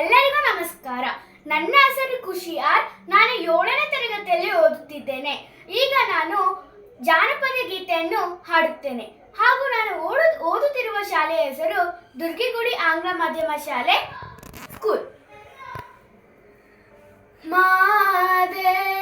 ಎಲ್ಲರಿಗೂ ನಮಸ್ಕಾರ. ನನ್ನ ಹೆಸರು ಖುಷಿಯಾರ್. ನಾನು ಏಳನೇ ತರಗತಿಯಲ್ಲಿ ಓದುತ್ತಿದ್ದೇನೆ. ಈಗ ನಾನು ಜಾನಪದ ಗೀತೆಯನ್ನು ಹಾಡುತ್ತೇನೆ. ಹಾಗೂ ನಾನು ಓಡು, ಓದುತ್ತಿರುವ ಶಾಲೆಯ ಹೆಸರು ದುರ್ಗಿಗುಡಿ ಆಂಗ್ಲ ಮಾಧ್ಯಮ ಶಾಲೆ ಸ್ಕೂಲ್ ಮಾದೇವ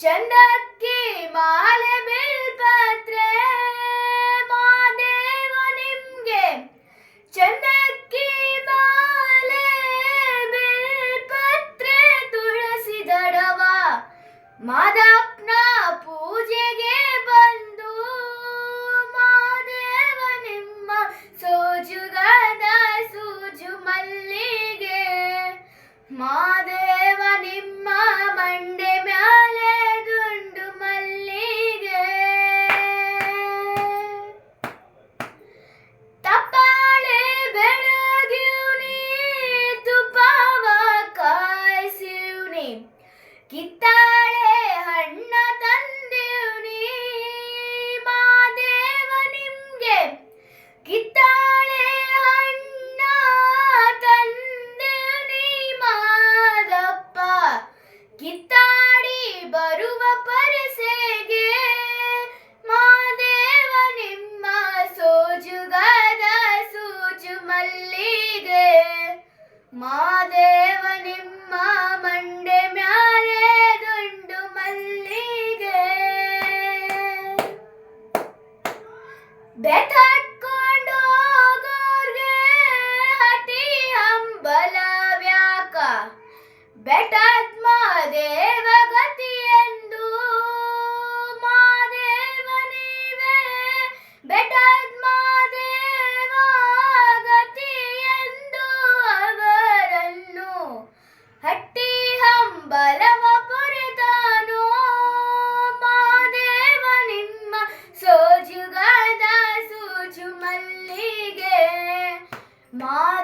चंदक के माले ಮಾದೇವ ನಿಮ್ಮ ಮಂಡೆ ಮ್ಯಾಲೆ ದುಂಡು ಮಲ್ಲಿಗೆ. ಬೆತಟ್ಕೊಂಡು ಹೋಗೋರ್ಗೆ ಹಟಿ ಹಂಬಲವ್ಯಾಕ ಬೆಟದ್ ಮಾದೇವ ಗತಿಯೆಂದು my